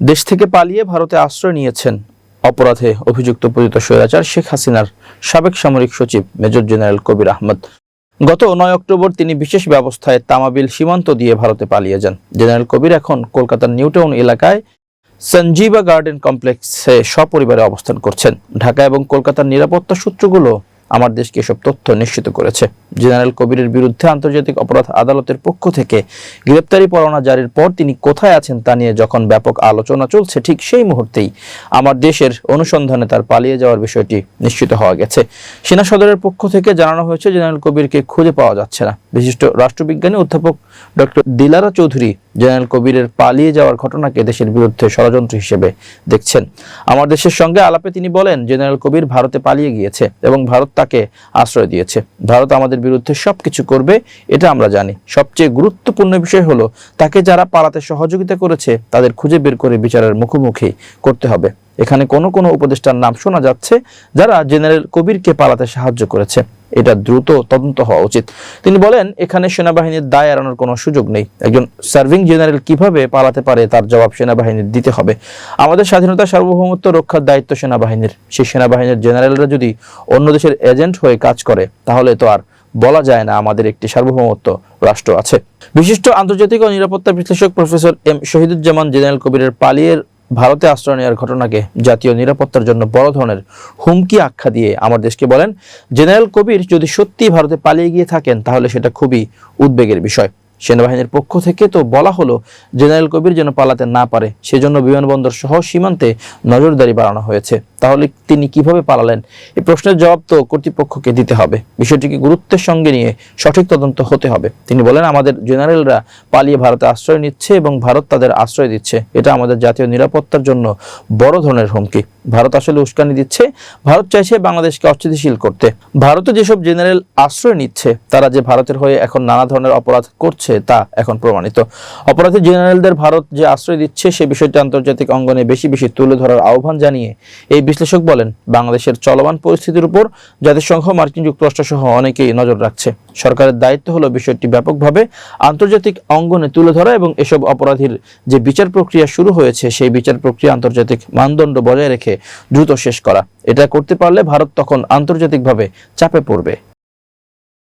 দেশ থেকে পালিয়ে ভারতে আশ্রয় নিয়েছেন অপরাধে অভিযুক্ত পতিত স্বৈরাচার শেখ হাসিনার সাবেক সামরিক সচিব মেজর জেনারেল কবির আহমদ। গত নয় অক্টোবর তিনি বিশেষ ব্যবস্থায় তামাবিল সীমান্ত দিয়ে ভারতে পালিয়ে যান। জেনারেল কবির এখন কলকাতার নিউটাউন এলাকায় সঞ্জীবা গার্ডেন কমপ্লেক্সে সপরিবারে অবস্থান করছেন। ঢাকা এবং কলকাতার নিরাপত্তা সূত্রগুলো আমার দেশকে এসব তথ্য নিশ্চিত করেছে। জেনারেল কবিরের বিরুদ্ধে আন্তর্জাতিক অপরাধ আদালতের পক্ষ থেকে গ্রেপ্তারি পরোয়ানা জারির পর তিনি কোথায় আছেন তা নিয়ে যখন ব্যাপক আলোচনা চলছে, ঠিক সেই মুহূর্তেই আমার দেশের অনুসন্ধানে তার পালিয়ে যাওয়ার বিষয়টি নিশ্চিত হওয়া গেছে। সেনা সদরের পক্ষ থেকে জানানো হয়েছে, জেনারেল কবিরকে খুঁজে পাওয়া যাচ্ছে না। বিশিষ্ট রাষ্ট্রবিজ্ঞানী অধ্যাপক ডক্টর দিলারা চৌধুরী জেনারেল কবিরের পালিয়ে যাওয়ার ঘটনাকে দেশের বিরুদ্ধে ষড়যন্ত্র হিসেবে দেখছেন। আমার দেশের সঙ্গে আলাপে তিনি বলেন, জেনারেল কবির ভারতে পালিয়ে গিয়েছে এবং ভারত তাকে আশ্রয় দিয়েছে। ভারত আমাদের বিরুদ্ধে সবকিছু করবে, এটা আমরা জানি। সবচেয়ে গুরুত্বপূর্ণ বিষয় হলো, তাকে যারা পালাতে সহযোগিতা করেছে, তাদের খুঁজে বের করে বিচারের মুখোমুখি করতে হবে। এখানে কোনো কোনো উপদেষ্টার নাম শোনা যাচ্ছে, যারা জেনারেল কবিরকে পালাতে সাহায্য করেছে। এটা দ্রুত তদন্ত হওয়া উচিত। তিনি বলেন, এখানে সেনাবাহিনীর দায় এড়ানোর কোনো সুযোগ নেই। একজন সার্ভিং জেনারেল কীভাবে পালাতে পারে তার জবাব সেনাবাহিনীর দিতে হবে। আমাদের স্বাধীনতা সার্বভৌমত্ব রক্ষার দায়িত্ব সেনাবাহিনীর। সেই সেনাবাহিনীর জেনারেলরা যদি অন্য দেশের এজেন্ট হয়ে কাজ করে, তাহলে তো আর বলা যায় না আমাদের একটি সার্বভৌমত্ব রাষ্ট্র আছে। বিশিষ্ট আন্তর্জাতিক ও নিরাপত্তা বিশ্লেষক প্রফেসর এম শহীদুজ্জামান, জেনারেল কবিরের পালিয়ের ভারতে আশ্রয় নেওয়ার ঘটনাকে জাতীয় নিরাপত্তার জন্য বড় ধরনের হুমকি আখ্যা দিয়ে আমার দেশকে বলেন, জেনারেল কবির যদি সত্যি ভারতে পালিয়ে গিয়ে থাকেন, তাহলে সেটা খুবই উদ্বেগের বিষয়। সেনাবাহিনীর পক্ষ থেকে তো বলা হলো, জেনারেল কবির যেন পালাতে না পারে। সেজন্য বিমানবন্দর সহ সীমান্তে নজরদারি বাড়ানো হয়েছে। তাহলে তিনি কীভাবে পালালেন? এই প্রশ্নের জবাব তো কর্তৃপক্ষকে দিতে হবে। বিষয়টিকে গুরুত্বের সঙ্গে নিয়ে সঠিক তদন্ত হতে হবে। তিনি বলেন, আমাদের জেনারেলরা পালিয়ে ভারতে আশ্রয় নিচ্ছে এবং ভারত তাদের আশ্রয় দিচ্ছে। এটা আমাদের জাতীয় নিরাপত্তার জন্য বড় ধরনের হুমকি। ভারত আসলে উস্কানি দিচ্ছে। ভারত চাইছে বাংলাদেশকে অস্থিতিশীল করতে। ভারতে যেসব জেনারেল আশ্রয় নিচ্ছে, তারা যে ভারতের হয়ে এখন নানা ধরনের অপরাধ করছে তা এখন প্রমাণিত। অপরাধী জেনারেলদের ভারত যে আশ্রয় দিচ্ছে, সে বিষয়টি আন্তর্জাতিক অঙ্গনে বেশি বেশি তুলে ধরার আহ্বান জানিয়ে এই বিশ্লেষক বলেন, বাংলাদেশের চলমান পরিস্থিতির উপর জাতিসংঘ, মার্কিন যুক্তরাষ্ট্র সহ অনেকেই নজর রাখছে। সরকারের দায়িত্ব হলো বিষয়টি ব্যাপকভাবে আন্তর্জাতিক অঙ্গনে তুলে ধরা এবং এসব অপরাধীর যে বিচার প্রক্রিয়া শুরু হয়েছে, সেই বিচার প্রক্রিয়া আন্তর্জাতিক মানদণ্ড বজায় রেখে দ্রুত শেষ করা। এটা করতে পারলে ভারত তখন আন্তর্জাতিকভাবে চাপে পড়বে।